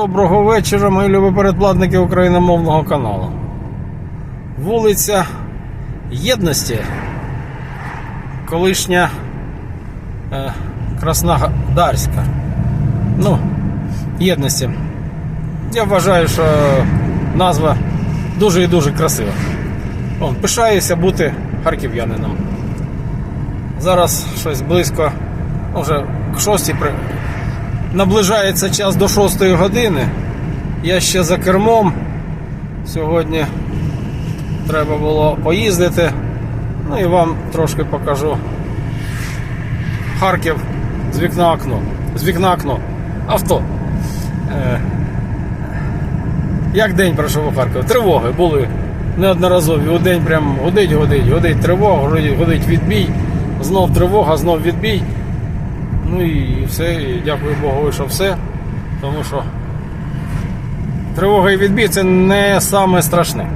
Доброго вечора, мої любі передплатники україномовного каналу. Вулиця Єдності, колишня е, Краснодарська. Ну, єдності. Я вважаю, що назва дуже і дуже красива. О, пишаюся бути харків'янином. Зараз щось близько, ну, вже к шостій. Наближається час до 6 години. Я ще за кермом. Сьогодні треба було поїздити. Ну і вам трошки покажу Харків з вікна окно. З вікна окно. Авто. Е, як день пройшов у Харкові? Тривоги були неодноразові. У день прям гудить, гудить, гудить тривога, гудить відбій, знов тривога, знов відбій. Ну і все, і дякую Богу, що все. Тому що тривога і відбій це не саме страшне.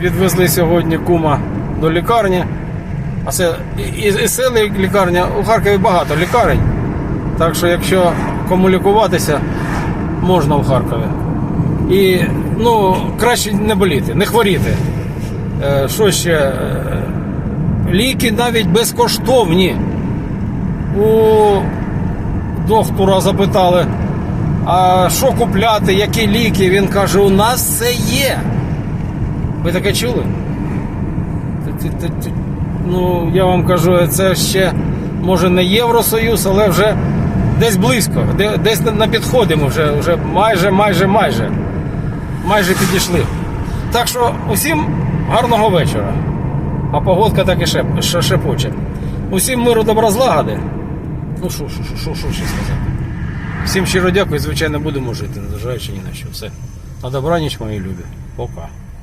Відвезли сьогодні кума до лікарні. А це і, і, села лікарня. У Харкові багато лікарень. Так що, якщо кому лікуватися, можна в Харкові. І ну, краще не боліти, не хворіти. Е, що ще? Е, Ліки навіть безкоштовні. У доктора запитали, а що купляти, які ліки? Він каже, у нас все є. Ви таке чули? Ну, я вам кажу, це ще може не Євросоюз, але вже десь близько, десь на- підході ми вже, вже майже, майже, майже, майже підійшли. Так що усім гарного вечора. А погодка так і шепоче. Усім миру добра злагоди. Ну що, що, що, що, ще сказати? Всім щиро дякую, звичайно, будемо жити, незважаючи ні на що. Все. На добраніч, мої любі. Пока.